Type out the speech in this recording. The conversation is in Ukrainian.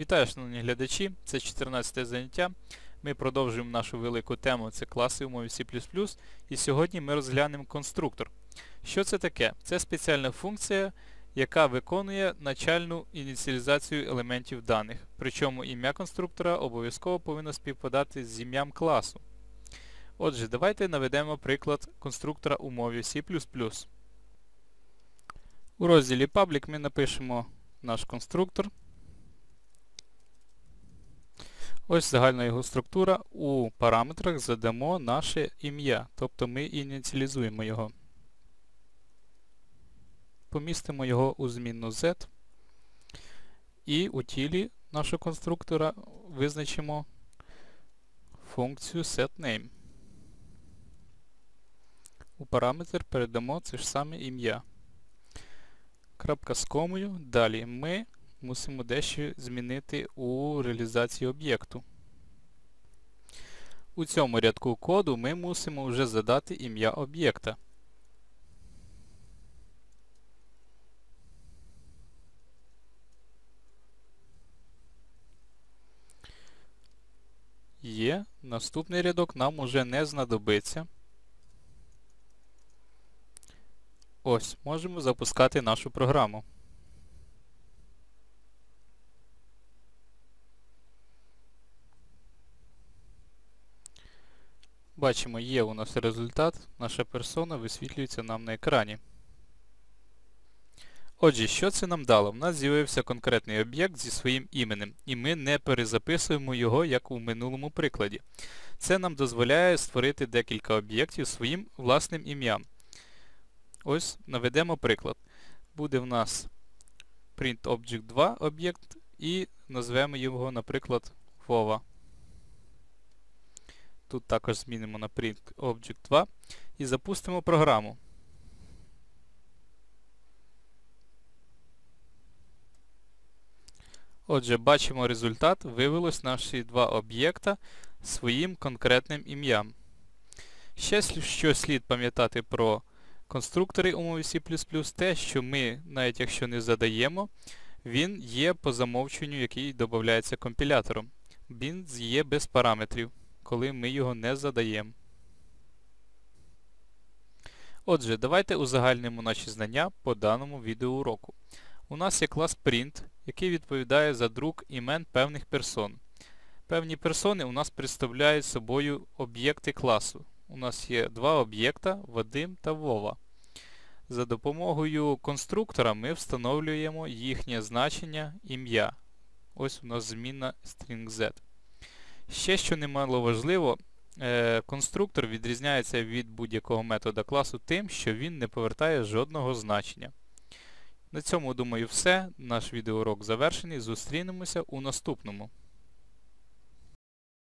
Вітаю, шановні глядачі, це 14 заняття. Ми продовжуємо нашу велику тему, це класи у мові C++, і сьогодні ми розглянемо конструктор. Що це таке? Це спеціальна функція, яка виконує начальну ініціалізацію елементів даних. Причому ім'я конструктора обов'язково повинно співпадати з ім'ям класу. Отже, давайте наведемо приклад конструктора у мові C++. У розділі Public ми напишемо наш конструктор. Ось загальна його структура. У параметрах задамо наше ім'я, тобто ми ініціалізуємо його. Помістимо його у змінну z. І у тілі нашого конструктора визначимо функцію setName. У параметр передамо це ж саме ім'я. Крапка з комою. Далі ми мусимо дещо змінити у реалізації об'єкту. У цьому рядку коду ми мусимо вже задати ім'я об'єкта. Є. Наступний рядок нам уже не знадобиться. Ось, можемо запускати нашу програму. Бачимо, є у нас результат, наша персона висвітлюється нам на екрані. Отже, що це нам дало? У нас з'явився конкретний об'єкт зі своїм іменем, і ми не перезаписуємо його, як у минулому прикладі. Це нам дозволяє створити декілька об'єктів своїм власним ім'ям. Ось наведемо приклад. Буде в нас printObject2 об'єкт і назвемо його, наприклад, Vova. Тут також змінимо на printObject2 і запустимо програму. Отже, бачимо результат, вивелось наші два об'єкта своїм конкретним ім'ям. Ще що слід пам'ятати про конструктори у мові C++, те, що ми, навіть якщо не задаємо, він є по замовчуванню, який додається компілятором. Він є без параметрів, коли ми його не задаємо. Отже, давайте узагальнимо наші знання по даному відеоуроку. У нас є клас Print, який відповідає за друк імен певних персон. Певні персони у нас представляють собою об'єкти класу. У нас є два об'єкта Вадим та Вова. За допомогою конструктора ми встановлюємо їхнє значення ім'я. Ось у нас змінна string z. Ще, що немало важливо, е, конструктор відрізняється від будь-якого метода класу тим, що він не повертає жодного значення. На цьому, думаю, все. Наш відеоурок завершений. Зустрінемося у наступному.